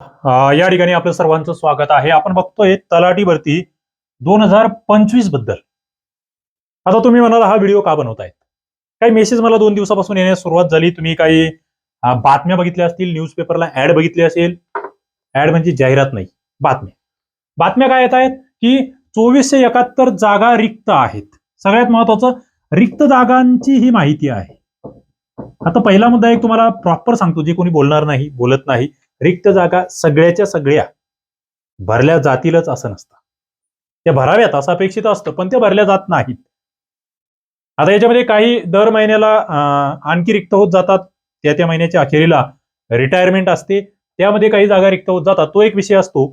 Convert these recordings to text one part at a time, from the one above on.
या ठिकाणी आपलं सर्वांचं स्वागत आहे. आपण बघतोय तलाठी भरती दोन हजार पंचवीसबद्दल. आता तुम्ही म्हणाल हा व्हिडिओ का बनवतायत? काही मेसेज मला दोन दिवसापासून येण्यास सुरुवात झाली. तुम्ही काही बातम्या बघितल्या असतील न्यूजपेपरला ऍड बघितली असेल. ऍड म्हणजे जाहिरात नाही बातम्या. बातम्या काय येत आहेत की चोवीसशे एकाहत्तर जागा रिक्त आहेत. सगळ्यात महत्वाचं रिक्त जागांची ही माहिती आहे. आता पहिला मुद्दा एक तुम्हाला प्रॉपर सांगतो जे कोणी बोलणार नाही बोलत नाही. रिक्त जागा सगळ्याच्या सगळ्या भरल्या जातीलच असं नसतं. त्या भराव्यात असं अपेक्षित असतं पण त्या भरल्या जात नाहीत. आता याच्यामध्ये काही दर महिन्याला आणखी रिक्त होत जातात. त्या त्या महिन्याच्या अखेरीला रिटायरमेंट असते. त्यामध्ये काही जागा रिक्त होत जातात. तो एक विषय असतो.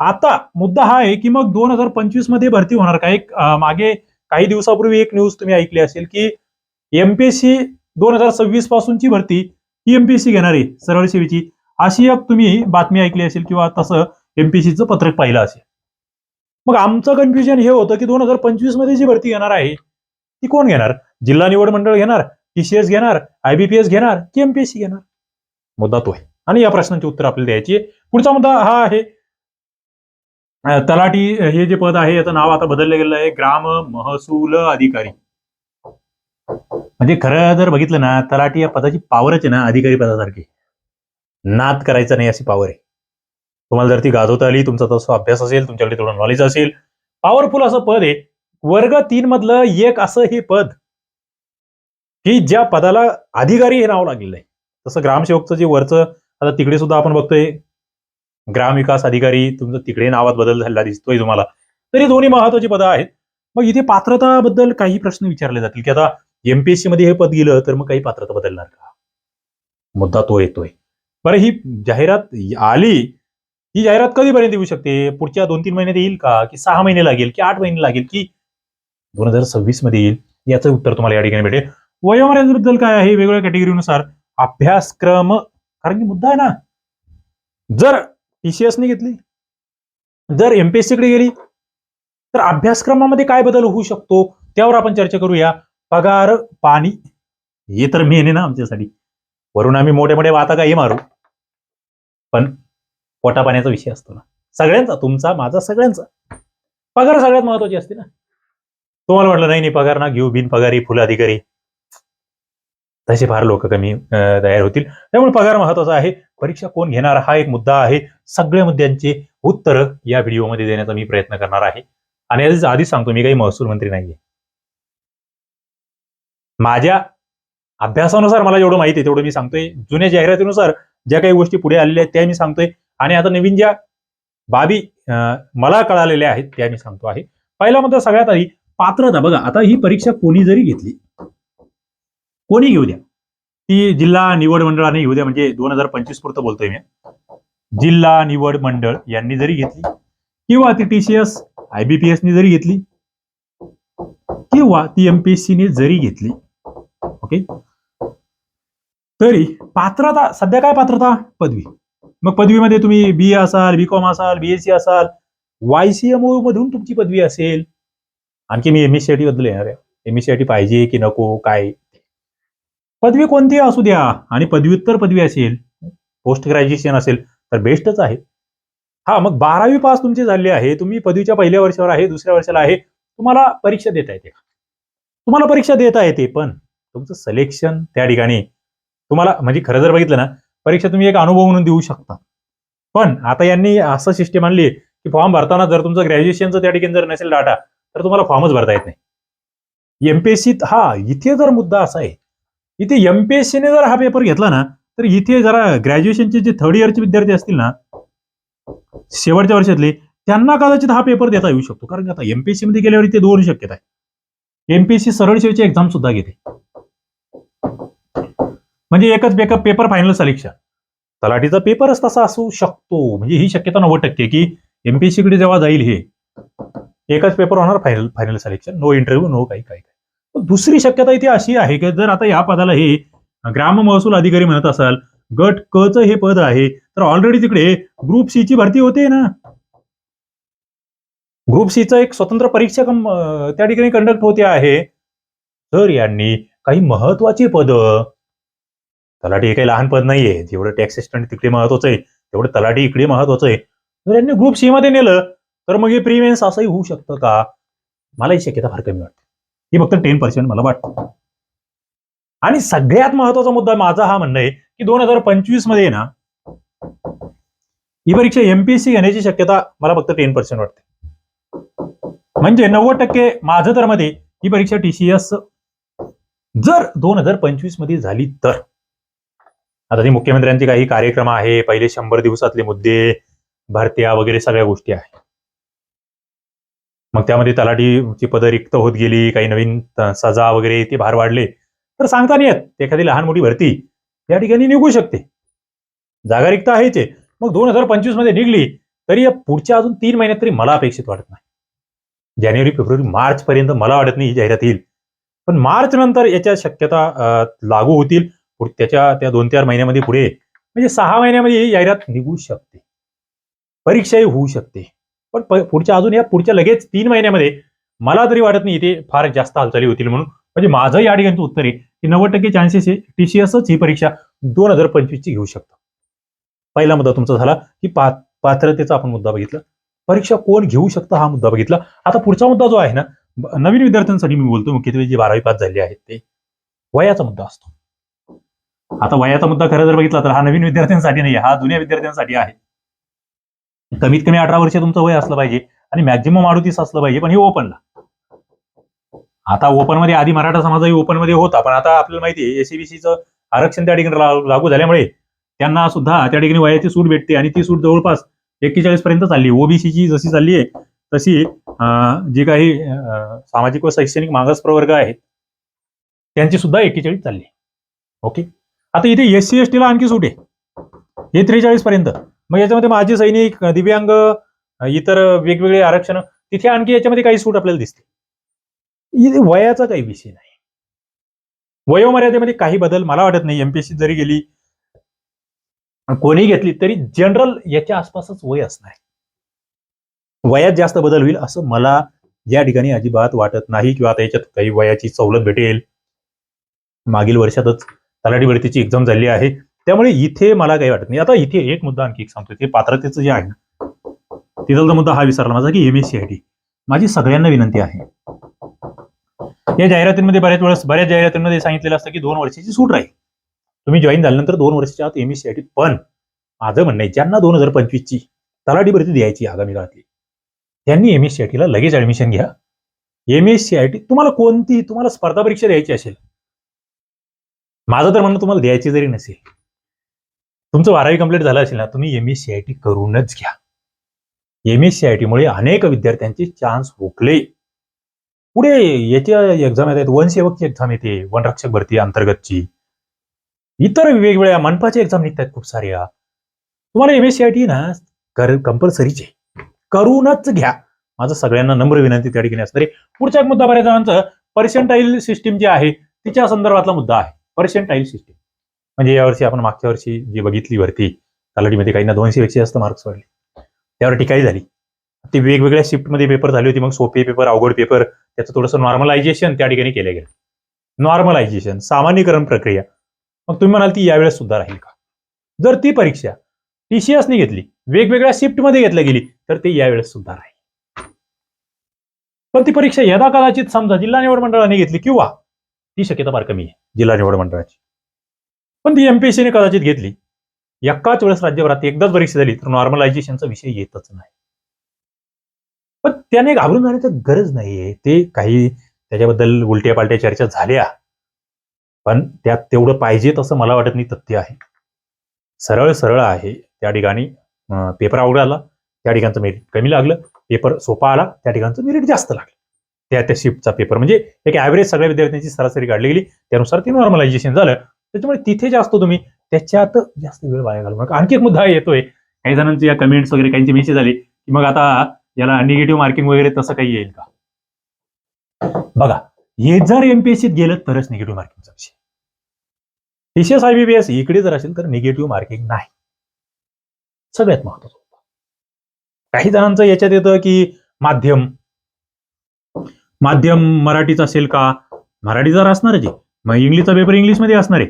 आता मुद्दा हा आहे की मग दोन हजार पंचवीसमध्ये भरती होणार का? एक मागे काही दिवसापूर्वी एक न्यूज तुम्ही ऐकली असेल की एमपीएससी दोन हजार सव्वीस पासूनची भरती ही एमपीएससी घेणार आहे सरळ सेवेची. अशी एक तुम्ही बातमी ऐकली असेल किंवा तसं एमपीसीचं पत्रक पाहिलं असेल. मग आमचं कन्फ्युजन हे होतं की दोन हजार पंचवीसमध्ये जी भरती घेणार आहे ती कोण घेणार? जिल्हा निवड मंडळ घेणार टीसीएस घेणार आयबीपीएस घेणार की एमपीएससी घेणार? मुद्दा तो आहे. आणि या प्रश्नांची उत्तर आपल्याला द्यायची आहे. पुढचा मुद्दा हा आहे. तलाठी हे जे पद आहे याचं नाव आता बदललं गेलं आहे. ग्राम महसूल अधिकारी. म्हणजे खरं जर बघितलं ना तलाठी या पदाची पावरच आहे ना अधिकारी पदासारखी. नाद करायचा नाही अशी पॉवर आहे. तुम्हाला जर ती गाजवता आली तुमचा तसा अभ्यास असेल तुमच्याकडे थोडं नॉलेज असेल पॉवरफुल असं पद आहे. वर्ग तीन मधलं एक असं हे पद की ज्या पदाला अधिकारी हे नाव लागलेलं आहे. तसं ग्रामसेवकचं जे वरचं आता तिकडे सुद्धा आपण बघतोय ग्रामविकास अधिकारी तुमचं तिकडे नावात बदल झालेला दिसतोय तुम्हाला. तरी दोन्ही महत्वाची पदं आहेत. मग इथे पात्रताबद्दल काही प्रश्न विचारले जातील की आता एमपीएससी मध्ये हे पद गेलं तर मग काही पात्रता बदलणार का? मुद्दा तो येतोय. बरं ही जाहिरात आली ही जाहिरात कधीपर्यंत येऊ शकते? पुढच्या दोन तीन महिन्यात येईल का? की सहा महिने लागेल की आठ महिने लागेल की दोन हजार सव्वीसमध्ये येईल? याचं उत्तर तुम्हाला या ठिकाणी भेटेल. वयोमर्यादेबद्दल काय आहे? वेगवेगळ्या कॅटेगरीनुसार अभ्यासक्रम कारण की मुद्दा आहे ना. जर टीसीएसने घेतली जर एमपीएससी कडे गेली तर अभ्यासक्रमामध्ये काय बदल होऊ शकतो? त्यावर आपण चर्चा करूया. पगार पाणी हे तर मेन आहे ना आमच्यासाठी. वरून आम्ही मोठे मोठे वाता काही मारू. पण पोटा पाण्याचा विषय असतो ना. सगळ्यांचा तुमचा माझा सगळ्यांचा. पगार सगळ्यात महत्वाची असते ना. तुम्हाला म्हटलं नाही नाही पगार ना घेऊ बिन पगारी फुल अधिकारी. तसे फार लोक कमी तयार होतील. त्यामुळे पगार महत्त्वाचा आहे. परीक्षा कोण घेणार? हा एक मुद्दा आहे. सगळ्या मुद्द्यांचे उत्तर या व्हिडिओमध्ये देण्याचा मी प्रयत्न करणार आहे. आणि आधीच सांगतो मी काही महसूल मंत्री नाहीये. माझ्या अभ्यासानुसार मला जेवढं माहिती आहे तेवढं मी सांगतोय. जुन्या जाहिरातीनुसार ज्या काही गोष्टी पुढे आलेल्या आहेत त्या मी सांगतोय. आणि आता नवीन ज्या बाबी मला कळालेल्या आहेत त्या मी सांगतो आहे. पहिला मुद्दा सगळ्यात आधी पात्रता. बघा आता ही परीक्षा कोणी जरी घेतली कोणी घेऊ द्या. ती जिल्हा निवड मंडळाने घेऊ द्या म्हणजे दोन हजार पंचवीस पुरतं बोलतोय मी. जिल्हा निवड मंडळ यांनी जरी घेतली किंवा ती टीसीएस आयबीपीएसनी जरी घेतली किंवा ती एमपीएससीने जरी घेतली ओके? तरी पात्रता सध्या काय पात्रता? पदवी. मग पदवीमध्ये तुम्ही बी ए असाल बी कॉम असाल बीएससी असाल वायसीएमओ मधून तुमची पदवी असेल. आणखी मी M S C I T बद्दल येणार आहे. M A C I T पाहिजे की नको काय? पदवी कोणती असू द्या. आणि पदव्युत्तर पदवी असेल पोस्ट ग्रॅज्युएशन असेल तर बेस्टच आहे. हा मग बारावी पास तुमची झाली आहे. तुम्ही पदवीच्या पहिल्या वर्षावर आहे दुसऱ्या वर्षाला आहे. तुम्हाला परीक्षा देता येते का? तुम्हाला परीक्षा देता येते पण तुमचं सिलेक्शन त्या ठिकाणी तुम्हाला म्हणजे खरं जर बघितलं ना परीक्षा तुम्ही एक अनुभव म्हणून देऊ शकता. पण आता यांनी असं सिस्टीम आणली की फॉर्म भरताना जर तुमचं ग्रॅज्युएशनचं त्या ठिकाणी जर नसेल डाटा तर तुम्हाला फॉर्मच भरता येत नाही. एमपीएससीत हा इथे जर मुद्दा असा आहे इथे एमपीएससीने जर हा पेपर घेतला ना तर इथे जरा ग्रॅज्युएशनचे जे थर्ड इयरचे विद्यार्थी असतील ना शेवटच्या वर्षातले त्यांना कदाचित हा पेपर देता येऊ शकतो. कारण आता एमपीएससी मध्ये गेल्यावर इथे दोन शक्यता आहे. एमपीएससी सरळ सेवेची एक्झाम सुद्धा घेते. म्हणजे एकच बेकअप पेपर फायनल सलेक्शन तलाठीचा पेपरच तसा असू शकतो. म्हणजे ही शक्यता नव्वद टक्के की एमपीएससी कडे जेव्हा जाईल हे एकच पेपर होणार final final selection no interview no काही काही दुसरी शक्यता इथे अशी आहे की जर आता या पदाला हे ग्राम महसूल अधिकारी म्हणत असाल गट क च हे पद आहे तर ऑलरेडी तिकडे ग्रुप सी ची भरती होते ना. ग्रुप सीचं एक स्वतंत्र परीक्षा त्या ठिकाणी कंडक्ट होते आहे. तर यांनी काही महत्वाची पद तलाठी हे काही लहान पद नाहीये. जेवढं टॅक्स असिस्टंट तिकडे महत्वाचं आहे तेवढं तलाठी इकडे महत्वाचं आहे. जर यांनी ग्रुप सी मध्ये नेलं तर मग हे प्रिव्हेन्स असंही होऊ शकतं का? मला ही शक्यता फार कमी वाटते. ही फक्त टेन पर्सेंट मला वाटतं. आणि सगळ्यात महत्त्वाचा मुद्दा माझा हा म्हणणं आहे की दोन हजार पंचवीसमध्ये ना ही परीक्षा एमपीएससी घेण्याची शक्यता मला फक्त टेन पर्सेंट वाटते. म्हणजे नव्वद टक्के माझं तर मध्ये ही परीक्षा टीसीएस जर दोन हजार पंचवीसमध्ये झाली तर. आता ती मुख्यमंत्र्यांचे काही कार्यक्रम आहे पहिले शंभर दिवसातले मुद्दे भरत्या वगैरे सगळ्या गोष्टी आहेत. मग त्यामध्ये तलाठीची पदं रिक्त होत गेली काही नवीन सजा वगैरे ते भार वाढले. तर सांगता नाही येत एखादी लहान मोठी भरती या ठिकाणी निघू शकते. जागा रिक्त आहेच आहे. मग दोन हजार पंचवीसमध्ये निघली तरी या पुढच्या अजून तीन महिन्यात तरी मला अपेक्षित वाटत नाही. जानेवारी फेब्रुवारी मार्च पर्यंत मला वाटत नाही ही जाहिरात येईल. पण मार्च नंतर याच्या शक्यता लागू होतील. त्याच्या त्या दोन चार महिन्यामध्ये पुढे म्हणजे सहा महिन्यामध्ये ही जाहिरात निघू शकते. परीक्षाही होऊ शकते. पण पुढच्या अजून या पुढच्या लगेच तीन महिन्यामध्ये मला तरी वाटत नाही इथे फार जास्त हालचाली होतील म्हणून. म्हणजे माझं या ठिकाणचं उत्तर आहे की नव्वद टक्के चान्सेस आहे टीसीएसच ही परीक्षा दोन हजार पंचवीस ची घेऊ शकतो. पहिला मुद्दा तुमचा झाला की पा पात्रतेचा आपण मुद्दा बघितला. परीक्षा कोण घेऊ शकतं हा मुद्दा बघितला. आता पुढचा मुद्दा जो आहे ना नवीन विद्यार्थ्यांसाठी मी बोलतो मुख्यत्वे जे बारावी पास झाले आहेत ते. वयाचा मुद्दा असतो. आता वयाचा मुद्दा खरं जर बघितला तर हा नवीन विद्यार्थ्यांसाठी नाही हा जुन्या विद्यार्थ्यांसाठी आहे. कमीत कमी अठरा वर्ष तुमचं वय असलं पाहिजे आणि मॅक्झिमम अडोतीस असलं पाहिजे पण हे ओपनला आता ओपनमध्ये आधी मराठा समाजही ओपनमध्ये होता पण आता आपल्याला माहिती आहे एसीबीसीचं आरक्षण त्या ठिकाणी लागू झाल्यामुळे त्यांना सुद्धा त्या ठिकाणी वयाची सूट भेटते आणि ती सूट जवळपास एक्केचाळीस पर्यंत चालली. ओबीसीची जशी चालली आहे तशी जी काही सामाजिक व शैक्षणिक मागास प्रवर्ग आहेत त्यांची सुद्धा एक्केचाळीस चालली ओके? आता इथे एस सी एस टीला आणखी सूट आहे. हे त्रेचाळीस पर्यंत. मग याच्यामध्ये माजी सैनिक दिव्यांग इतर वेगवेगळे आरक्षण तिथे आणखी याच्यामध्ये काही सूट आपल्याला दिसते इथे वयाचा काही विषय नाही. वयोमर्यादेमध्ये काही बदल मला वाटत नाही. एमपीएससी जरी गेली कोणी घेतली तरी जनरल याच्या आसपासच वय असणार वयात जास्त बदल होईल असं मला या ठिकाणी अजिबात वाटत नाही किंवा आता याच्यात काही वयाची सवलत भेटेल. मागील वर्षातच तलाठी भरतीची एक्झाम झाली आहे. त्यामुळे इथे मला काही वाटत नाही. आता इथे एक मुद्दा आणखी एक सांगतो ते पात्रतेचं जे आहे ना तिथलचा मुद्दा हा विसरला. माझा की एमएससी माझी सगळ्यांना विनंती आहे. या जाहिरातींमध्ये बऱ्याच वेळेस बऱ्याच जाहिरातींमध्ये सांगितलेलं असतं की दोन वर्षाची सूट राहील. तुम्ही जॉईन झाल्यानंतर दोन वर्षाच्या आत एमएससीआयटी पण माझं म्हणणं आहे ज्यांना दोन हजार पंचवीसची तलाठी भरती द्यायची आगामी काळातली त्यांनी एमएससीआयटीला लगेच ऍडमिशन घ्या. एमएससीआयटी तुम्हाला कोणती तुम्हाला स्पर्धा परीक्षा द्यायची असेल माझं तर म्हणणं तुम्हाला द्यायची जरी नसेल तुमचं बारावी कंप्लीट झालं असेल ना तुम्ही M S C I T करूनच घ्या. एम एस सी आय मुळे अनेक विद्यार्थ्यांचे चान्स रोखले पुढे याच्या एक्झाम येतात वनसेवकची एक्झाम येते वनरक्षक भरती अंतर्गतची. इतर वेगवेगळ्या मनपाच्या एक्झाम निघतात खूप साऱ्या तुम्हाला M S C I T ना कर कंपल्सरीचे करूनच घ्या. माझं सगळ्यांना नम्र विनंती त्या ठिकाणी असणार. आहे पुढचा एक मुद्दा बऱ्याच जणांचं पर्सेंटाईल सिस्टीम जी आहे तिच्या संदर्भातला मुद्दा आहे. पर्सेंटाईल सिस्टीम म्हणजे यावर्षी आपण मागच्या वर्षी जी बघितली भरती तलाठीमध्ये काहींना दोनशे पेक्षा जास्त मार्क्स पडले. त्यावर टीकाही झाली. ती वेगवेगळ्या शिफ्टमध्ये पेपर झाले होते मग सोपे पेपर अवघड पेपर त्याचं थोडंसं नॉर्मलायझेशन त्या ठिकाणी केलं गेलं. नॉर्मलायझेशन सामान्यीकरण प्रक्रिया. मग तुम्ही म्हणाल ती यावेळेस सुद्धा राहील का? जर ती परीक्षा टीसीएसने घेतली वेगवेगळ्या शिफ्टमध्ये घेतल्या गेली तर ते यावेळेस सुद्धा राहील. पण ती परीक्षा यदा कदाचित समजा जिल्हा निवड मंडळाने घेतली किंवा ती शक्यता फार कमी आहे. जिल्हा निवड मंडळाची. पण ती एमपीएससीने कदाचित घेतली. एकाच वेळेस राज्यभरात एकदाच परीक्षा झाली तर नॉर्मलायझेशनचा विषय येतच नाही. पण त्याने घाबरून जाण्याची गरज नाहीये. ते काही त्याच्याबद्दल उलट्या पालट्या चर्चा झाल्या. पण त्यात तेवढं पाहिजे तसं मला वाटत नाही तथ्य आहे. सरळ सरळ आहे. त्या ठिकाणी पेपर अवघड आला त्या ठिकाणचं मेरिट कमी लागलं. पेपर सोपा आला त्या ठिकाणचं मेरिट जास्त लागलं. त्या त्या शिफ्टचा पेपर म्हणजे एक ॲव्हरेज सगळ्या विद्यार्थ्यांची सरासरी काढली गेली. त्यानुसार ते नॉर्मलायझेशन झालं. त्याच्यामुळे तिथे जास्त तुम्ही त्याच्यात जास्त वेळ वाया घालू नका. आणखी एक मुद्दा येतोय. काही जणांचे या कमेंट्स वगैरे काहींचे मेसेज आले की मग आता याला निगेटिव्ह मार्किंग वगैरे तसं काही येईल का? बघा हे जर एमपीएससीत गेलं तरच निगेटिव्ह मार्किंगचा विषय. टीसीएस आयबीबीएस इकडे जर असेल तर निगेटिव्ह मार्किंग नाही. सगळ्यात महत्वाचं काही जणांचं याच्यात येतं की माध्यम माध्यम मराठीच असेल का? मराठी जर असणारच आहे मग इंग्लिशचा पेपर इंग्लिशमध्ये असणार आहे.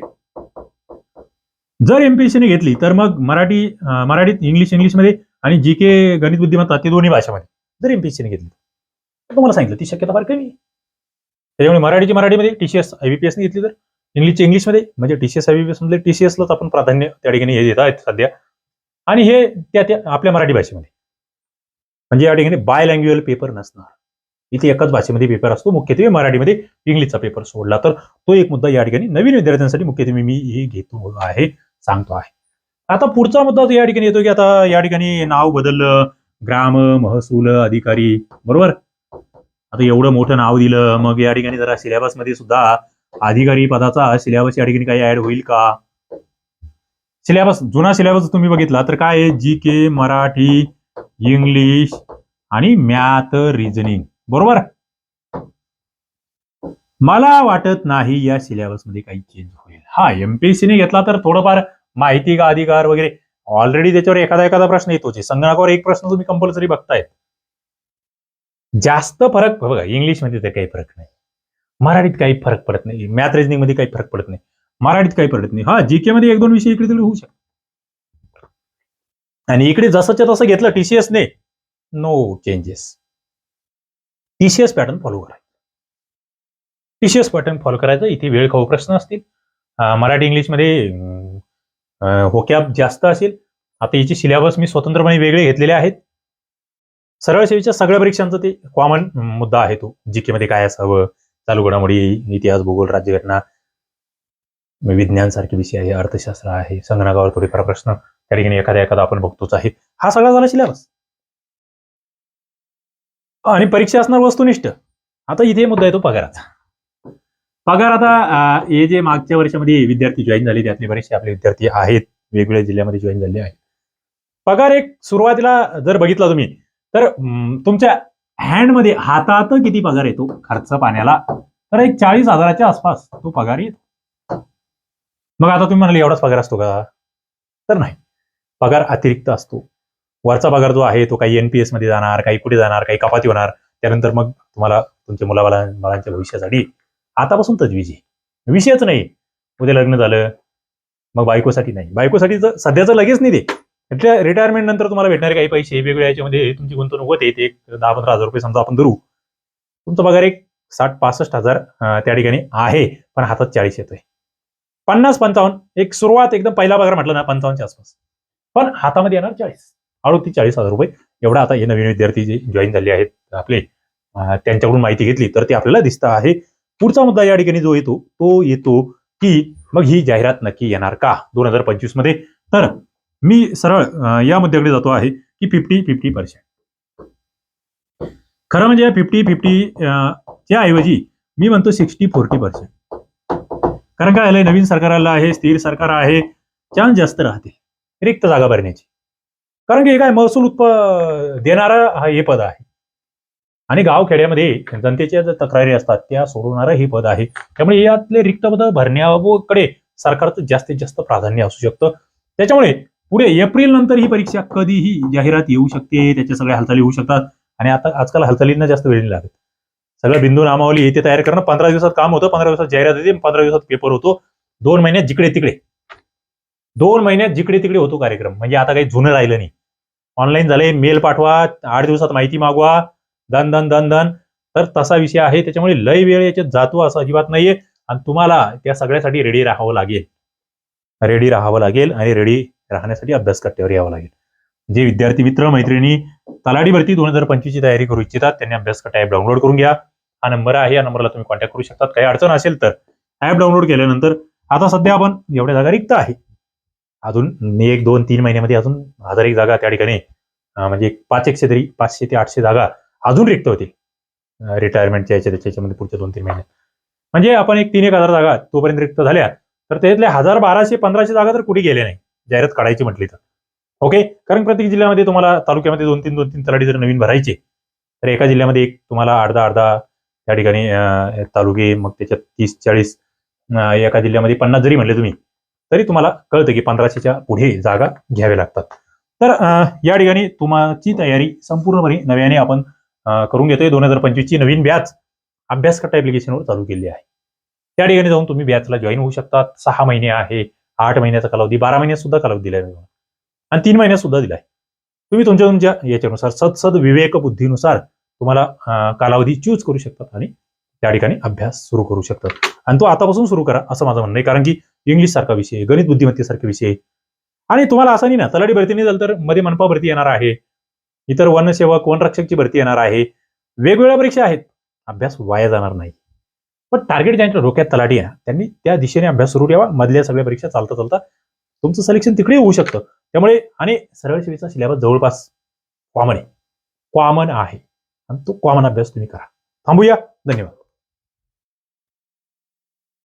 जर एमपीएससीने घेतली तर मग मराठी मराठीत इंग्लिश इंग्लिशमध्ये आणि जी के गणित बुद्धिमत्ता ती दोन्ही भाषामध्ये जर एमपीएससीने घेतली. तर तुम्हाला सांगितलं ती शक्यता फार कमी त्याच्यामुळे मराठीची मराठीमध्ये टीसीएस आयबीपीएसने घेतली तर इंग्लिशची इंग्लिशमध्ये म्हणजे टीसीएस आयबीपीएस मधले टीसीएसलाच आपण प्राधान्य त्या ठिकाणी हे देत आहेत सध्या. आणि हे त्या त्या आपल्या मराठी भाषेमध्ये. म्हणजे या ठिकाणी बाय लँग्वेज पेपर नसणार. इथे एकाच भाषेमध्ये पेपर असतो. मुख्यत्वे मराठीमध्ये इंग्लिशचा पेपर सोडला तर तो एक मुद्दा या ठिकाणी नवीन विद्यार्थ्यांसाठी मुख्यत्वे मी हे घेतो आहे सांगतो आहे. आता पुढचा मुद्दा या ठिकाणी येतो की आता या ठिकाणी नाव बदललं ग्राम महसूल अधिकारी बरोबर? आता एवढं मोठं नाव दिलं मग या ठिकाणी जरा सिलेबसमध्ये सुद्धा अधिकारी पदाचा सिलेबस या ठिकाणी काही ऍड होईल का? सिलेबस जुना सिलेबस तुम्ही बघितला तर काय जी के मराठी इंग्लिश आणि मॅथ रिजनिंग बरोबर? मला वाटत नाही या सिलेबसमध्ये काही चेंज होईल. हा एमपीएससीने घेतला तर थोडंफार माहिती का अधिकार वगैरे ऑलरेडी त्याच्यावर एखादा एखादा प्रश्न येतोच संगणकावर एक प्रश्न तुम्ही कंपल्सरी बघताय जास्त फरक बघा इंग्लिशमध्ये तर काही फरक नाही. मराठीत काही फरक पडत नाही. मॅथ रिजनिंगमध्ये काही फरक पडत नाही. मराठीत काही पडत नाही. हा जीके मध्ये एक दोन विषय इकडे तिकडे होऊ शकतो आणि इकडे जसंच्या तसं घेतलं टीसीएस ने no changes TCS pattern follow करायचं. टीसीएस पॅटर्न फॉलो करायचं. इथे वेळ खाऊ प्रश्न असतील. मराठी इंग्लिशमध्ये होक्याप जास्त असेल. आता याचे सिलेबस मी स्वतंत्रपणे वेगळे घेतलेले आहेत. सरळ सेवेच्या सगळ्या परीक्षांचा ते कॉमन मुद्दा आहे तो. जीकेमध्ये काय असावं? चालू घडामोडी इतिहास भूगोल राज्यघटना विज्ञान सारखे विषय आहे अर्थशास्त्र आहे संगणकावर थोडेफार प्रश्न त्या ठिकाणी एखादा एखादा आपण बघतोच आहे. हा सगळा झाला सिलेबस आणि परीक्षा असणार वस्तुनिष्ठ. आता इथे मुद्दा येतो पगाराचा. पगार आता हे जे मागच्या वर्षामध्ये विद्यार्थी जॉईन झाले त्यातले बरेचसे आपले विद्यार्थी आहेत. वेगवेगळ्या जिल्ह्यामध्ये जॉईन झाले आहेत. पगार एक सुरुवातीला जर बघितला तुम्ही तर तुमच्या हँडमध्ये हातात किती पगार येतो? खर्च पाण्याला तर एक चाळीस हजाराच्या आसपास तो पगार येतो. मग आता तुम्ही म्हणाले एवढाच पगार असतो का? तर नाही. पगार अतिरिक्त असतो. वरचा पगार जो आहे तो काही एनपीएसमध्ये जाणार काही कुठे जाणार काही कपाती होणार त्यानंतर मग तुम्हाला तुमच्या मुलाबाला बाळांच्या भविष्यासाठी आतापासून तजवीज आहे विषयच नाही. उद्या लग्न झालं मग बायकोसाठी नाही. बायकोसाठी सध्याचं लगेच नाही ते. रिटायरमेंट नंतर तुम्हाला भेटणारे काही पैसे वेगवेगळ्या याच्यामध्ये तुमची गुंतवणूक होते. ते एक दहा पंधरा हजार रुपये समजा आपण धरू. तुमचा पगार एक साठ पासष्ट हजार त्या ठिकाणी आहे. पण हातात चाळीस येतोय. पन्नास पंचावन्न. एक सुरुवात एकदम पहिला पगार म्हटलं ना पंचावन्नच्या आसपास. पण हातामध्ये येणार चाळीस. अडोतीस चाळीस हजार रुपये. एवढा आता हे नवीन विद्यार्थी जे जॉईन झाले आहेत आपले त्यांच्याकडून माहिती घेतली तर ते आपल्याला दिसतं आहे. पुढचा मुद्दा या ठिकाणी जो येतो तो येतो की मग ही जाहिरात नक्की येणार का दोन हजार पंचवीसमध्ये? तर मी सरळ या मुद्द्याकडे जातो आहे की फिफ्टी फिफ्टी पर्सेंट खरं म्हणजे या फिफ्टी फिफ्टी च्या ऐवजी मी म्हणतो सिक्स्टी फोर्टी पर्सेंट कारण काय आलंय? नवीन सरकार आलं आहे स्थिर सरकार आहे. चान्स जास्त राहते रिक्त जागा भरण्याची. कारण की हे काय महसूल उत्प देणारा हा हे पद आहे. आणि गावखेड्यामध्ये जनतेच्या ज्या तक्रारी असतात त्या सोडवणारं हे पद आहे. त्यामुळे यातले रिक्त पद भरण्याकडे सरकारचं जास्तीत जास्त प्राधान्य असू शकतं. त्याच्यामुळे पुढे एप्रिल नंतर ही परीक्षा कधीही जाहिरात येऊ शकते त्याच्या सगळ्या हालचाली होऊ शकतात. आणि आता आजकाल हालचालींना जास्त वेळ नाही लागत. सगळं बिंदू नामावली येथे तयार करणं पंधरा दिवसात काम होतं पंधरा दिवसात जाहिरात येते पंधरा दिवसात पेपर होतो. दोन महिन्यात जिकडे तिकडे. दोन महिन्यात जिकडे तिकडे होतो कार्यक्रम. म्हणजे आता काही जुनं राहिलं नाही. ऑनलाईन झाले मेल पाठवा आठ दिवसात माहिती मागवा. दन धन दन धन तर तसा विषय आहे. त्याच्यामुळे लय वेळ याच्यात जातो असं अजिबात नाहीये. आणि तुम्हाला त्या सगळ्यासाठी रेडी राहावं लागेल. रेडी राहावं लागेल आणि रेडी राहण्यासाठी अभ्यासकर्त्यावर यावं लागेल. जे विद्यार्थी मित्र मैत्रिणी तलाठी भरती दोन हजार पंचवीसची तयारी करू इच्छितात त्यांनी अभ्यास ऍप ॲप डाउनलोड करून घ्या. हा नंबर आहे. या नंबरला तुम्ही कॉन्टॅक्ट करू शकतात. काही अडचण असेल तर ॲप डाउनलोड केल्यानंतर आता सध्या आपण एवढ्या जागा रिक्त आहे. अजून एक दोन तीन महिन्यामध्ये अजून हजार एक जागा त्या ठिकाणी म्हणजे पाच एकशे तरी पाचशे ते आठशे जागा अजून रिक्त होतील रिटायरमेंटच्या याच्या त्याच्यामध्ये याच्यामध्ये पुढच्या दोन तीन महिन्यात. म्हणजे आपण एक तीन एक हजार जागा तोपर्यंत रिक्त झाल्या तर त्यातल्या हजार बाराशे पंधराशे जागा तर कुठे गेल्या नाही जाहिरात काढायची म्हटली तर. ओके कारण प्रत्येक जिल्ह्यामध्ये तुम्हाला तालुक्यामध्ये दोन तीन दोन तीन तलाठी जर नवीन भरायचे तर एका जिल्ह्यामध्ये एक तुम्हाला अर्धा अर्धा त्या ठिकाणी तालुके मग त्याच्यात तीस चाळीस एका जिल्ह्यामध्ये पन्नास जरी म्हणले तुम्ही तरी तुम्हाला कळतं की पंधराशेच्या पुढे जागा घ्याव्या लागतात. तर या ठिकाणी तुमची तयारी संपूर्णपणे नव्याने आपण करून घेतोय. दोन हजार पंचवीसची नवीन बॅच अभ्यास ॲप्लिकेशनवर चालू केली आहे. त्या ठिकाणी जाऊन तुम्ही बॅचला जॉईन होऊ शकतात. सहा महिने आहे आठ महिन्याचा कालावधी बारा महिन्यात सुद्धा कालावधी दिला आहे आणि तीन महिन्यात सुद्धा दिलाय. तुम्ही तुमच्या तुमच्या याच्यानुसार सदसद विवेक बुद्धीनुसार तुम्हाला कालावधी चूज करू शकतात आणि त्या ठिकाणी अभ्यास सुरू करू शकतात. आणि तो आतापासून सुरू करा असं माझं म्हणणं आहे. कारण की इंग्लिश सारखा विषय आहे, गणित बुद्धिमत्तेसारखे विषय. आहे. आणि तुम्हाला असं नाही ना तलाठी भरती नाही झालं तर मध्ये मनपा भरती येणार आहे. इतर वनसेवक वनरक्षकची भरती येणार आहे. वेगवेगळ्या परीक्षा आहेत. अभ्यास वाया जाणार नाही. पण टार्गेट ज्यांच्या डोक्यात तलाठी आहे ना त्यांनी त्या दिशेने अभ्यास सुरू ठेवा. मधल्या सगळ्या परीक्षा चालता चालता तुमचं सिलेक्शन तिकडे होऊ शकतं. त्यामुळे आणि सरळ सेवेचा सिलेबस जवळपास कॉमन आहे. कॉमन आहे. आणि तो कॉमन अभ्यास तुम्ही करा. थांबूया. धन्यवाद.